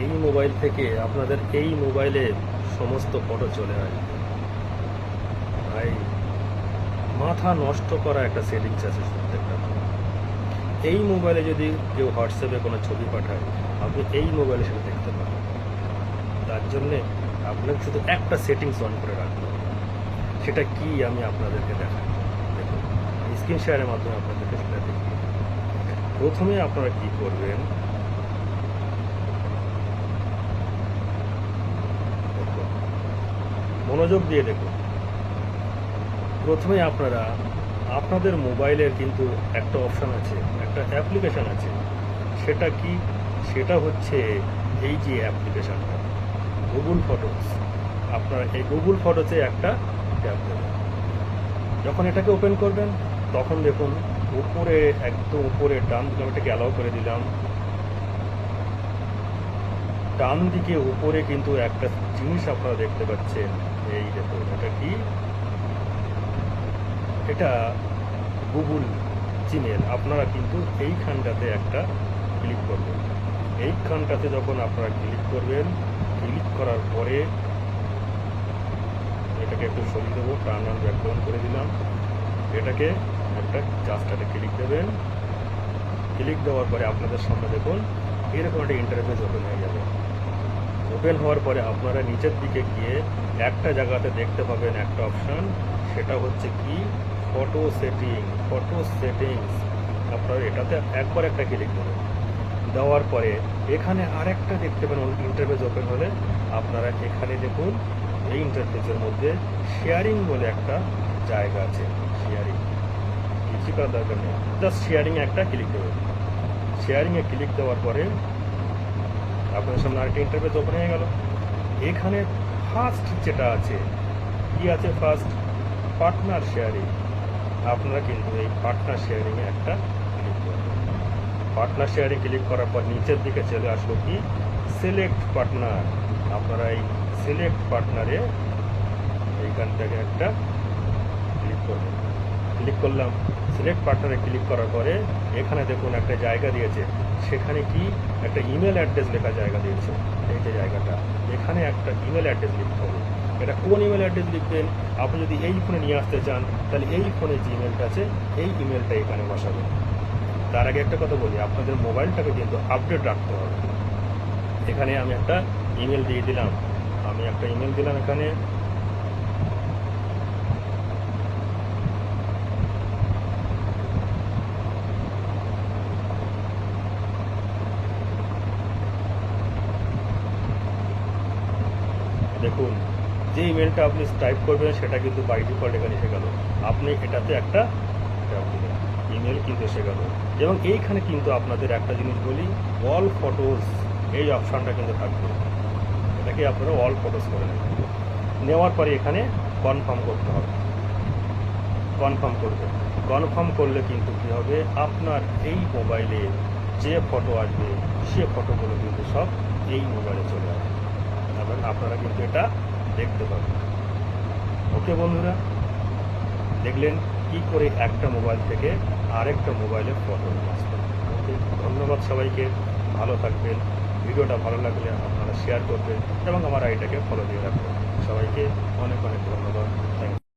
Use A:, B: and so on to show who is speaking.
A: এই মোবাইল থেকে আপনাদের এই মোবাইলে সমস্ত ফটো চলে আসবে ভাই, মাথা নষ্ট করা একটা সেটিংস আছে প্রত্যেকটা এই মোবাইলে যদি কেউ হোয়াটসঅ্যাপে কোনো ছবি পাঠায়, আপনি এই মোবাইলে সেটা দেখতে পাবেন। তার জন্যে আপনাকে শুধু একটা সেটিংস অন করে রাখতে হবে। সেটা কি আমি আপনাদেরকে দেখাই। দেখুন স্ক্রিন শেয়ারের মাধ্যমে আপনাদেরকে সেটা দেখি প্রথমে আপনারা কি করবেন দেখুন, মনোযোগ দিয়ে দেখুন। প্রথমে আপনারা, আপনাদের মোবাইলের কিন্তু একটা অপশান আছে, একটা অ্যাপ্লিকেশন আছে। সেটা কি? সেটা হচ্ছে এই যে অ্যাপ্লিকেশানটা গুগল ফটোস আপনারা এই গুগল ফটোতে একটা ট্যাপ দেবেন। যখন এটাকে ওপেন করবেন, তখন দেখুন, উপরে, একদম উপরে ডান আমি এটাকে অ্যালাউ করে দিলাম। ডান দিকে উপরে কিন্তু একটা জিনিস আপনারা দেখতে পাচ্ছেন। এই দেখুন, এটা কি? এটা গুগল জিমেল। আপনারা কিন্তু এইখানটাতে একটা ক্লিক করবেন। এইখানটাতে যখন আপনারা ক্লিক করবেন, ক্লিক করার পরে এটাকে একটু সরিয়ে দেবো টার্ন অন ব্যাকগ্রাউন্ড করে দিলাম। এটাকে একটা জাস্টাতে ক্লিক দেবেন। ক্লিক দেওয়ার পরে আপনাদের সামনে দেখুন, এরকম একটা ইন্টারফেস ওপেন হয়ে যাবে। ওপেন হওয়ার পরে আপনারা নিচের দিকে গিয়ে একটা জায়গাতে দেখতে পাবেন একটা অপশান, সেটা হচ্ছে কি? Photo setting, photo settings. আপনারা এটাতে একবার একটা ক্লিক করুন। দেওয়ার পরে এখানে আরেকটা দেখতে পাবেন ইন্টারফেস ওপেন হলে আপনারা এখানে দেখুন, এই ইন্টারফেসের মধ্যে শেয়ারিং বলে একটা জায়গা আছে শেয়ারিং কিছু করার দরকার নেই। জাস্ট শেয়ারিং একটা ক্লিক দেবেন শেয়ারিংয়ে ক্লিক দেওয়ার পরে আপনার সামনে আরেকটা ইন্টারফেস ওপেন হয়ে গেল। এখানে ফার্স্ট যেটা আছে, কি আছে ফার্স্ট পার্টনার শেয়ারিং আপনারা কিন্তু এই পার্টনার শেয়ারিংয়ে একটা ক্লিক করবেন। পার্টনার শেয়ারিং ক্লিক করার পর নিচের দিকে চলে আসলো কি? সিলেক্ট পার্টনার আপনারা এই সিলেক্ট পার্টনারে এইখান থেকে একটা ক্লিক করবেন। ক্লিক করলাম সিলেক্ট পার্টনারে ক্লিক করার পরে এখানে দেখুন একটা জায়গা দিয়েছে। সেখানে কি? একটা ইমেল অ্যাড্রেস লেখা জায়গা দিয়েছে। এই যে জায়গাটা, এখানে একটা ইমেল অ্যাড্রেস লিখতে হবে। এটা কোন ইমেল অ্যাড্রেস লিখবেন? আপনি যদি এই ফোনে নিয়ে আসতে চান, তাহলে এই ফোনে যে ইমেলটা আছে, এই ইমেলটা এখানে বসাবেন। তার আগে একটা কথা বলি, আপনাদের মোবাইলটাকে কিন্তু আপডেট রাখতে হবে। এখানে আমি একটা ইমেল দিয়ে দিলাম। আমি একটা ইমেল দিলাম এখানে। দেখুন, যে ইমেলটা আপনি টাইপ করবেন, সেটা কিন্তু বাই ডিফল্ট এখানে এসে গেল। আপনি এটাতে একটা ইমেল কিন্তু এসে গেল। এবং এইখানে কিন্তু আপনাদের একটা জিনিস বলি অল ফটোস এই অপশানটা কিন্তু থাকবে। এটাকে আপনারা অল ফটোস করে নেবেন। নেওয়ার পরে এখানে কনফার্ম করতে হবে। কনফার্ম করবে। কনফার্ম করলে কিন্তু কী হবে? আপনার এই মোবাইলে যে ফটো আসবে, সে ফটোগুলো কিন্তু সব এই মোবাইলে চলে আসবে। এবং আপনারা কিন্তু এটা দেখতে পাবেন। ওকে বন্ধুরা, দেখলেন কি করে একটা মোবাইল থেকে আরেকটা মোবাইলে ফটো আসবেন। ওকে, ধন্যবাদ সবাইকে, ভালো থাকবেন। ভিডিওটা ভালো লাগলে আপনারা শেয়ার করবেন এবং আমার আইটাকে ফলো দিয়ে রাখবেন। সবাইকে অনেক অনেক ধন্যবাদ। থ্যাংক